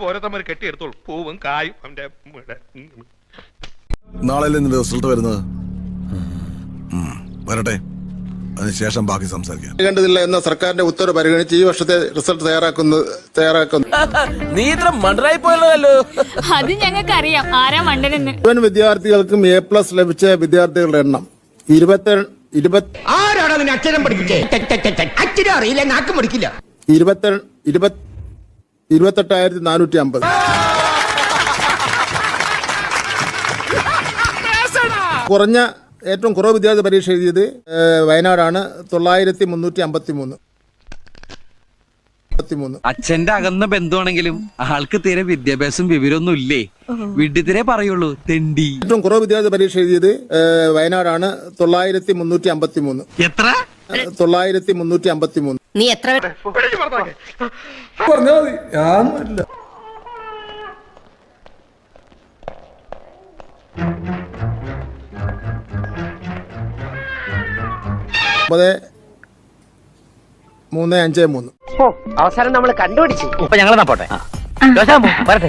ഓരോരുത്തന്മാർ കെട്ടിയെടുത്തോളൂ. പൂവും കായും അവന്റെ. നാളെ നിന്റെ റിസൾട്ട് വരുന്നത്? വരട്ടെ. അതിനുശേഷം ബാക്കി സംസാരിക്കാം. കണ്ടതില്ല എന്ന സർക്കാരിന്റെ ഉത്തരവ് പരിഗണിച്ച് ഈ വർഷത്തെ റിസൾട്ട് തയ്യാറാക്കുന്നു തയ്യാറാക്കുന്നു. നീ ഇത്ര മണ്ടറായി പോയല്ലോ അത് ഞങ്ങൾക്ക് അറിയാം ആരാ മണ്ടനെന്ന്? മുഴുവൻ വിദ്യാർത്ഥികൾക്കും എ പ്ലസ് ലഭിച്ച വിദ്യാർത്ഥികളുടെ എണ്ണം ഇരുപത്തി ഇരുപത്തി ആരാണ് നിന്നെ അക്ഷരം പഠിപ്പിച്ചേ? അക്ഷരം അറിയില്ല നാക്കും പഠിക്കില്ല ഇരുപത്തി ഇരുപത്തി ഇരുപത്തെട്ടായിരത്തി നാനൂറ്റി അമ്പത് കുറഞ്ഞ ഏറ്റവും കുറവ് വിദ്യാർത്ഥി പരീക്ഷ എഴുതിയത് വയനാടാണ്. തൊള്ളായിരത്തി മുന്നൂറ്റി അമ്പത്തി മൂന്ന് അച്ഛന്റെ അകന്ന ബന്ധുവാണെങ്കിലും ആൾക്ക് തീരെ വിദ്യാഭ്യാസം വിവരമൊന്നും ഇല്ലേ? വിഡ്ഢിത്തിരെ പറയുള്ളൂ തെണ്ടി. ഏറ്റവും കുറവ് വിദ്യാർത്ഥി പരീക്ഷ എഴുതിയത് വയനാടാണ്. തൊള്ളായിരത്തി മുന്നൂറ്റി അമ്പത്തി മൂന്ന് എത്ര? തൊള്ളായിരത്തി മുന്നൂറ്റി അമ്പത്തി മൂന്ന് നീ എത്ര പറഞ്ഞാ മതി. ഞാനല്ല ഒമ്പത് മൂന്ന് അഞ്ച് മൂന്ന്. അവസാനം നമ്മൾ കണ്ടുപിടിച്ചു. ഇപ്പൊ ഞങ്ങൾ പോട്ടെ? വരട്ടെ.